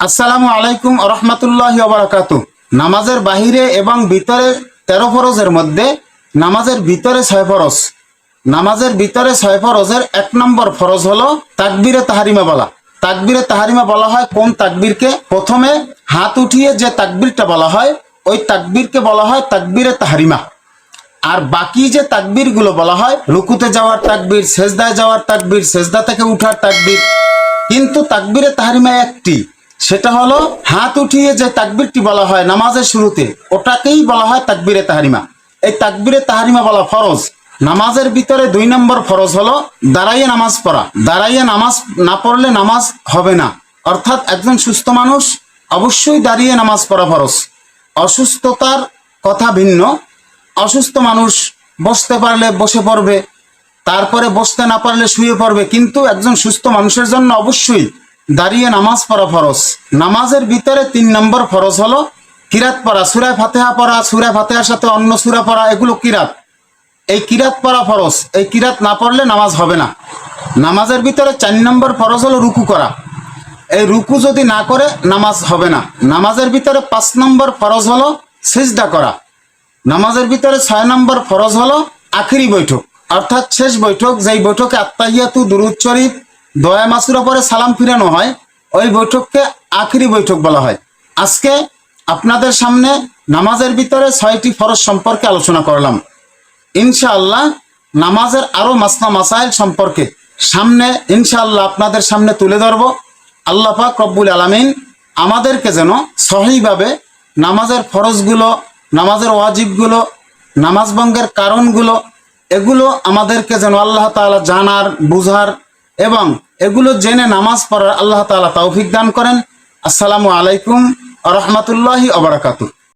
আসসালামু আলাইকুম রহমতুল্লাহ বারাকাত নামাজের বাহিরে এবং ভিতরে তেরো ফরজের মধ্যে নামাজের ভিতরে ছয় ফরজ। নামাজের ভিতরে ছয় ফরজের এক নম্বর ফরজ হলো তাকবিরে তাহারিমা বলা। তাকবিরে তাহারিমা বলা হয় কোন তাকবীরকে? প্রথমে হাত উঠিয়ে যে তাকবীরটা বলা হয়, ওই তাকবীরকে বলা হয় তাকবিরে তাহারিমা। আর বাকি যে তাকবীরগুলো বলা হয়, রুকুতে যাওয়ার তাকবীর, সেজদায় যাওয়ার তাকবীর, সেজদা থেকে উঠার তাকবীর, কিন্তু তাকবীরে তাহারিমা একটি। সেটা হলো হাত উঠিয়ে যে তাকবীরটি বলা হয় নামাজের শুরুতে, ওটাকেই বলা হয় তাকবীরে তাহারিমা। এই তাকবীরে তাহারিমা বলা ফরজ। নামাজের ভিতরে দুই নম্বর ফরজ হলো দাঁড়াইয়ে নামাজ পড়া। দাঁড়াইয়ে নামাজ না পড়লে নামাজ হবে না। অর্থাৎ একজন সুস্থ মানুষ অবশ্যই দাঁড়িয়ে নামাজ পড়া ফরজ। অসুস্থতার কথা ভিন্ন। অসুস্থ মানুষ বসতে পারলে বসে পড়বে, তারপরে বসতে না পারলে শুয়ে পড়বে, কিন্তু একজন সুস্থ মানুষের জন্য অবশ্যই দাঁড়িয়ে নামাজ পড়া ফরজ। নামাজের ভিতরে তিন নম্বর ফরজ হলো কিরাত পড়া। সুরায় ফাতেহা পড়া সুরায় ফাতেহার সাথে অন্য সুরা পড়া, এগুলো কিরাত। এই কিরাত পড়া ফরজ। এই কিরাত না পড়লে নামাজ হবে না। নামাজের ভিতরে চার নম্বর ফরজ হলো রুকু করা। এই রুকু যদি না করে, নামাজ হবে না। নামাজের ভিতরে পাঁচ নম্বর ফরজ হলো সিজদা করা। নামাজের ভিতরে ছয় নম্বর ফরজ হলো আখিরি বৈঠক। অর্থাৎ শেষ বৈঠক, যেই বৈঠকে আত্মাহিয়াতু দুরুদ দয়া মাসুর পরে সালাম ফিরানো হয়, ওই বৈঠককে আখিরি বৈঠক বলা হয়। আজকে আপনাদের সামনে নামাজের ভিতরে ছয়টি ফরজ সম্পর্কে আলোচনা করলাম। ইনশাআল্লাহ নামাজের আরও মাসনা মাসাইল সম্পর্কে সামনে ইনশাআল্লাহ আপনাদের সামনে তুলে ধরব। আল্লাহ পাক রব্বুল আলামিন আমাদেরকে যেন সহিভাবে নামাজের ফরজগুলো, নামাজের ওয়াজিবগুলো নামাজ ভঙ্গের কারণগুলো, এগুলো আমাদেরকে যেন আল্লাহ তাআলা জানার, বুঝার এবং এগুলো জেনে নামাজ পড়ার আল্লাহ তালা তৌফিক দান করেন। আসসালামু আলাইকুম রহমতুল্লাহ আবরাকাতুহ